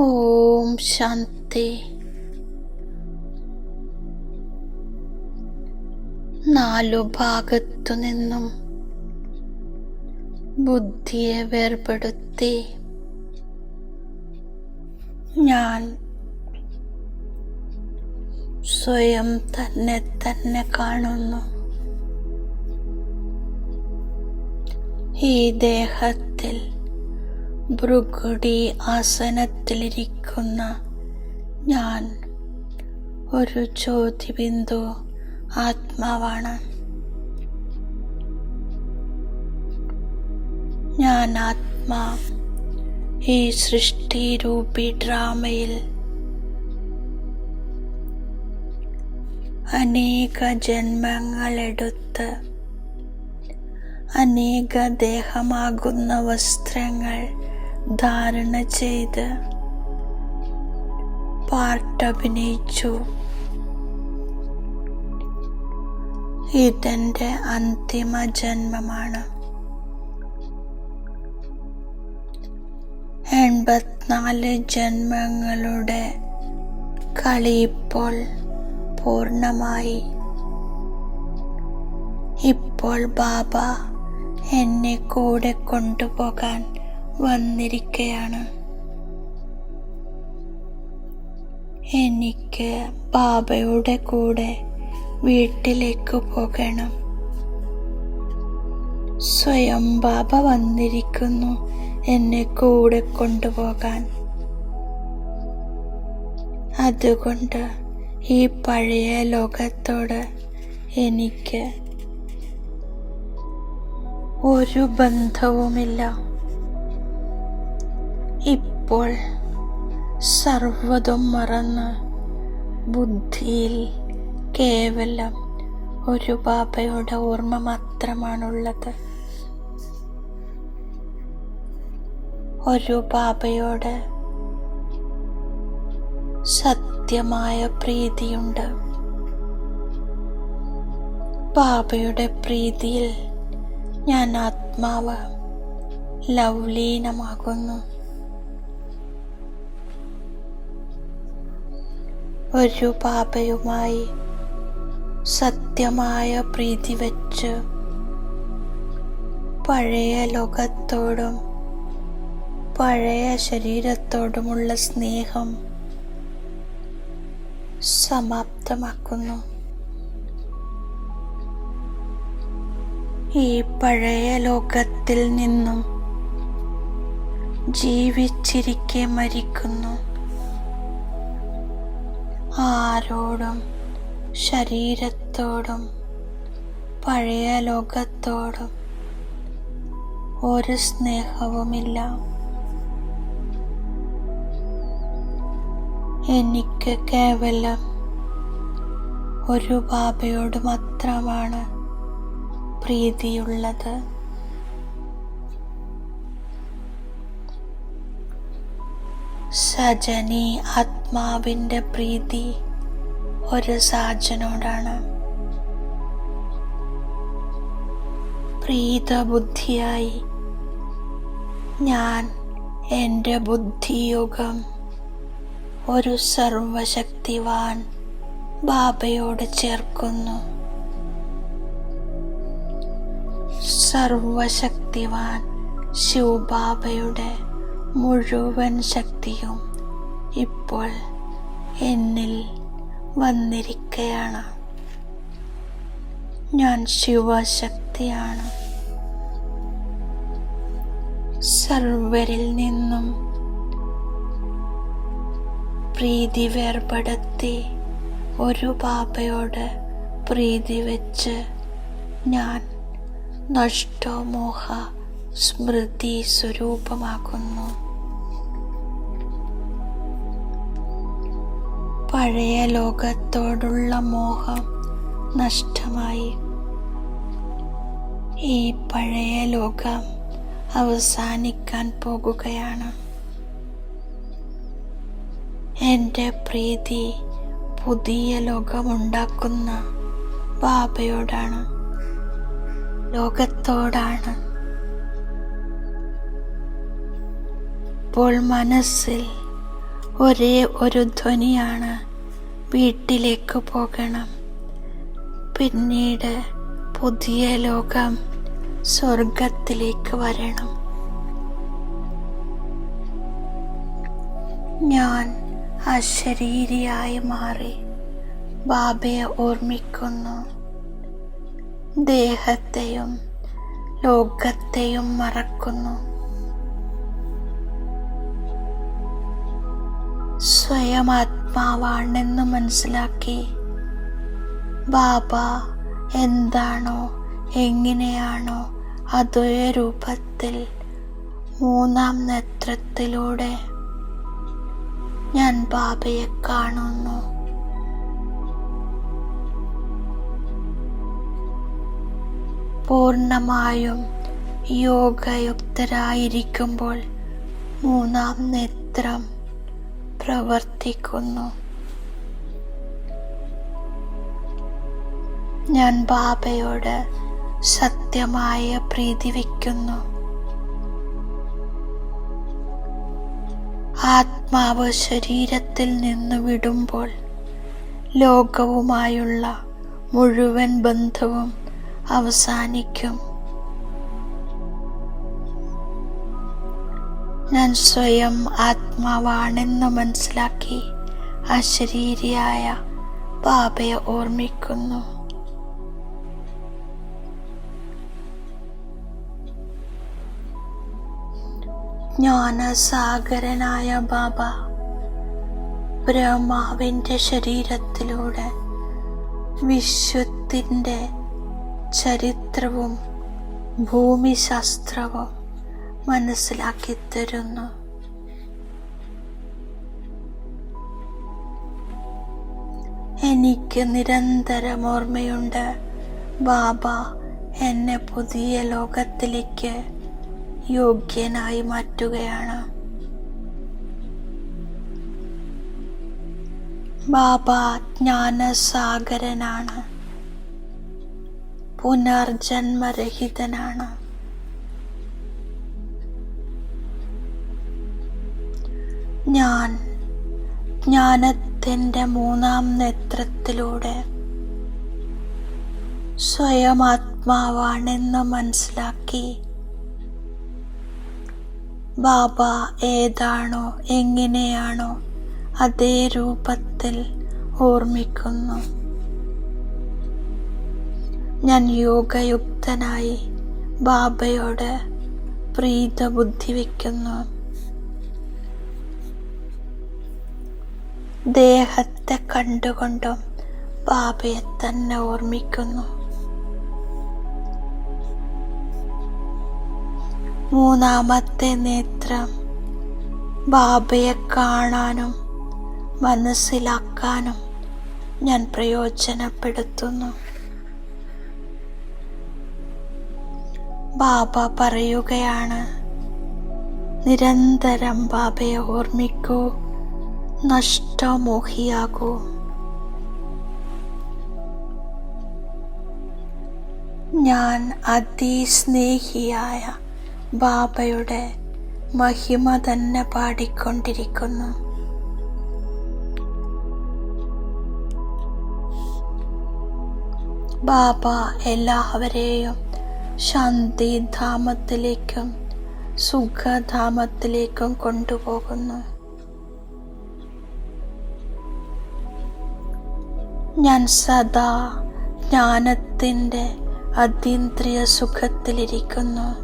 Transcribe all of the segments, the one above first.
ഓം ശാന്തി. നാലു ഭാഗത്തു നിന്നും ബുദ്ധിയെ വേർപെടുത്തി ഞാൻ സ്വയം തന്നെ തന്നെ കാണുന്നു. ഈ ദേഹത്തിൽ ഭൃഗുടി ആസനത്തിലിരിക്കുന്ന ഞാൻ ഒരു ജ്യോതിബിന്ദു ആത്മാവാണ്. ഞാൻ ആത്മാ. ഈ സൃഷ്ടി രൂപി ഡ്രാമയിൽ അനേക ജന്മങ്ങളെടുത്ത് അനേക ദേഹമാകുന്ന വസ്ത്രങ്ങൾ ധാരണ ചെയ്ത് പാട്ടഭിനയിച്ചു ഇതെന്റെ അന്തിമ ജന്മമാണ്. എൺപത്തിനാല് ജന്മങ്ങളുടെ കളി ഇപ്പോൾ പൂർണമായി. ഇപ്പോൾ ബാബ എന്നെ കൂടെ കൊണ്ടുപോകാൻ വന്നിരിക്കയാണ്. എനിക്ക് ബാബയുടെ കൂടെ വീട്ടിലേക്ക് പോകണം. സ്വയം ബാബ വന്നിരിക്കുന്നു എന്നെ കൂടെ കൊണ്ടുപോകാൻ. അതുകൊണ്ട് ഈ പഴയ ലോകത്തോട് എനിക്ക് ഒരു ബന്ധവുമില്ല. ഇപ്പോൾ സർവതും മറന്ന് ബുദ്ധിയിൽ കേവലം ഒരു ബാബയുടെ ഓർമ്മ മാത്രമാണുള്ളത്. ഒരു ബാബയോട് സത്യമായ പ്രീതിയുണ്ട്. ബാബയുടെ പ്രീതിയിൽ ഞാൻ ആത്മാവ് ലവ്ലീനമാകുന്നു. ഒരു പാപയുമായി സത്യമായ പ്രീതി വച്ച് പഴയ ലോകത്തോടും പഴയ ശരീരത്തോടുമുള്ള സ്നേഹം സമാപ്തമാക്കുന്നു. ഈ പഴയ ലോകത്തിൽ നിന്നും ജീവിച്ചിരിക്കെ മരിക്കുന്നു. ആരോടും ശരീരത്തോടും പഴയ ലോകത്തോടും ഒരു സ്നേഹവുമില്ല. എനിക്ക് കേവലം ഒരു ബാബയോട് മാത്രമാണ് പ്രീതിയുള്ളത്. സജനി ആത്മാവിന്റെ പ്രീതി ഒരു സാജനോടാണ്. പ്രീത ബുദ്ധിയായി ഞാൻ എന്റെ ബുദ്ധിയുഗം ഒരു സർവശക്തിവാൻ ബാബയോട് ചേർക്കുന്നു. സർവശക്തിവാൻ ശിവബാബയുടെ മുഴുവൻ ശക്തിയും ഇപ്പോൾ എന്നിൽ വന്നിരിക്കയാണ്. ഞാൻ ശിവശക്തിയാണ്. സർവരിൽ നിന്നും പ്രീതി വേർപെടുത്തി ഒരു പാപയോട് പ്രീതി വെച്ച് ഞാൻ നഷ്ടമോഹ സ്മൃതി സ്വരൂപമാക്കുന്നു പഴയ ലോകത്തോടുള്ള മോഹം നഷ്ടമായി. ഈ പഴയ ലോകം അവസാനിക്കാൻ പോകുകയാണ്. എന്റെ പ്രീതി പുതിയ ലോകമുണ്ടാക്കുന്ന ബാബയോടാണ്. ലോകത്തോടാണ്. ഇപ്പോൾ മനസ്സിൽ ഒരേ ഒരു ധ്വനിയാണ് വീട്ടിലേക്ക് പോകണം. പിന്നീട് പുതിയ ലോകം സ്വർഗത്തിലേക്ക് വരണം. ഞാൻ അശരീരിയായി മാറി ബാബയെ ഓർമ്മിക്കുന്നു. ദേഹത്തെയും ലോകത്തെയും മറക്കുന്നു. സ്വയം ആത്മാവാണെന്ന് മനസ്സിലാക്കി. ബാബ എന്താണോ എങ്ങനെയാണോ അതേ രൂപത്തിൽ മൂന്നാം നേത്രത്തിലൂടെ ഞാൻ ബാബയെ കാണുന്നു. പൂർണമായും യോഗയുക്തരായിരിക്കുമ്പോൾ മൂന്നാം നേത്രം പ്രവർത്തിക്കുന്നു. ഞാൻ ബാബയോട് സത്യമായ പ്രീതി വയ്ക്കുന്നു. ആത്മാവ് ശരീരത്തിൽ നിന്ന് വിടുമ്പോൾ ലോകവുമായുള്ള മുഴുവൻ ബന്ധവും അവസാനിക്കും. ഞാൻ സ്വയം ആത്മാവാണെന്ന് മനസ്സിലാക്കി അശരീരിയായ ബാബയെ ഓർമ്മിക്കുന്നു. ജ്ഞാനസാഗരനായ ബാബ ബ്രഹ്മാവിന്റെ ശരീരത്തിലൂടെ വിശ്വത്തിന്റെ ചരിത്രവും ഭൂമിശാസ്ത്രവും മനസ്സിലാക്കി തരുന്നു എനിക്ക് നിരന്തരം ഓർമ്മയുണ്ട്. ബാബ എന്നെ പുതിയ ലോകത്തിലേക്ക് യോഗ്യനായി മാറ്റുകയാണ്. ബാബ ജ്ഞാനസാഗരനാണ്. പുനർജന്മരഹിതനാണ്. ഞാൻ ജ്ഞാനത്തിന്റെ മൂന്നാം നേത്രത്തിലൂടെ സ്വയം ആത്മാവാണെന്ന് മനസ്സിലാക്കി ബാബ ഏതാണോ എങ്ങനെയാണോ അതേ രൂപത്തിൽ ഓർമ്മിക്കുന്നു. ഞാൻ യോഗയുക്തനായി ബാബയോട് പ്രീത ബുദ്ധി വയ്ക്കുന്നു. ദേഹത്തെ കണ്ടുകൊണ്ടും ബാബയെ തന്നെ ഓർമ്മിക്കുന്നു. മൂന്നാമത്തെ നേത്രം ബാബയെ കാണാനും മനസ്സിലാക്കാനും ഞാൻ പ്രയോജനപ്പെടുത്തുന്നു. ബാബ പറയുകയാണ് നിരന്തരം ബാബയെ ഓർമ്മിക്കൂ. നഷ്ടമോഹിയാകൂ. ഞാൻ അതിസ്നേഹിയായ ബാബയുടെ മഹിമ തന്നെ പാടിക്കൊണ്ടിരിക്കുന്നു. ബാബ എല്ലാവരെയും ശാന്തിധാമത്തിലേക്കും സുഖധാമത്തിലേക്കും കൊണ്ടുപോകുന്നു. ഞാൻ സദാ ജ്ഞാനത്തിന്റെ അതീന്ദ്രിയ സുഖത്തിലിരിക്കുന്നു.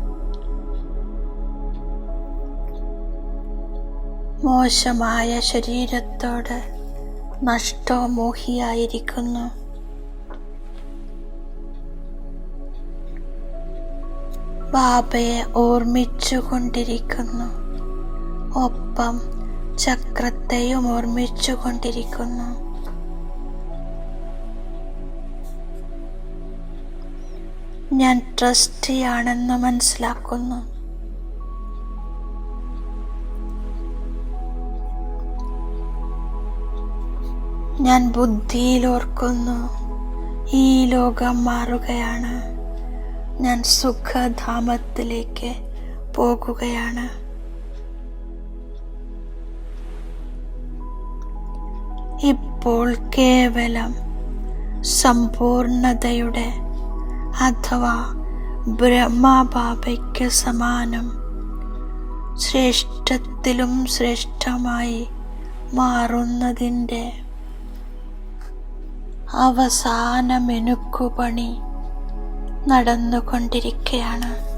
മോശമായ ശരീരത്തോട് നഷ്ടമോഹിയായിരിക്കുന്നു ബാബയെ ഓർമ്മിച്ചുകൊണ്ടിരിക്കുന്നു. ഒപ്പം ചക്രത്തെയും ഓർമ്മിച്ചുകൊണ്ടിരിക്കുന്നു. ഞാൻ ട്രസ്റ്റിയാണെന്ന് മനസ്സിലാക്കുന്നു. ഞാൻ ബുദ്ധിയിൽ ഓർക്കുന്നു. ഈ ലോകം മാറുകയാണ്. ഞാൻ സുഖധാമത്തിലേക്ക് പോകുകയാണ്. ഇപ്പോൾ കേവലം സമ്പൂർണതയുടെ അഥവാ ബ്രഹ്മബാബയ്ക്ക് സമാനം. ശ്രേഷ്ഠത്തിലും ശ്രേഷ്ഠമായി മാറുന്നതിന്റെ അവസാന മെനുക്കുപണി നടന്നുകൊണ്ടിരിക്കുകയാണ്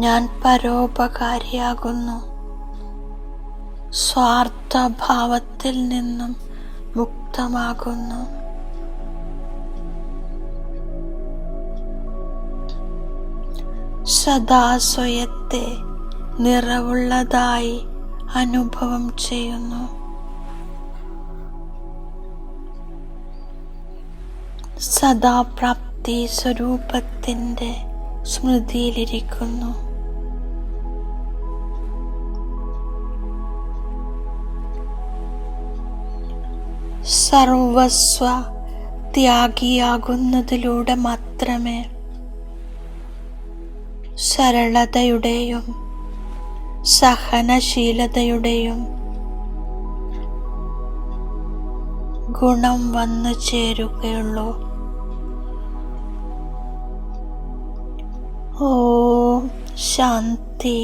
ഞാൻ പരോപകാരിയാകുന്നു. സ്വാർത്ഥഭാവത്തിൽ നിന്നും മുക്തമാകുന്നു. സദാ സ്വയത്തെ നിറവുള്ളതായി അനുഭവം ചെയ്യുന്നു. സദാപ്രാപ്തി സ്വരൂപത്തിന്റെ സ്മൃതിയിലിരിക്കുന്നു. സർവസ്വ ത്യാഗിയാകുന്നതിലൂടെ മാത്രമേ സരളതയുടെയും സഹനശീലതയുടെയും ഗുണം വന്നു ചേരുകയുള്ളൂ. ഓ ശാന്തി.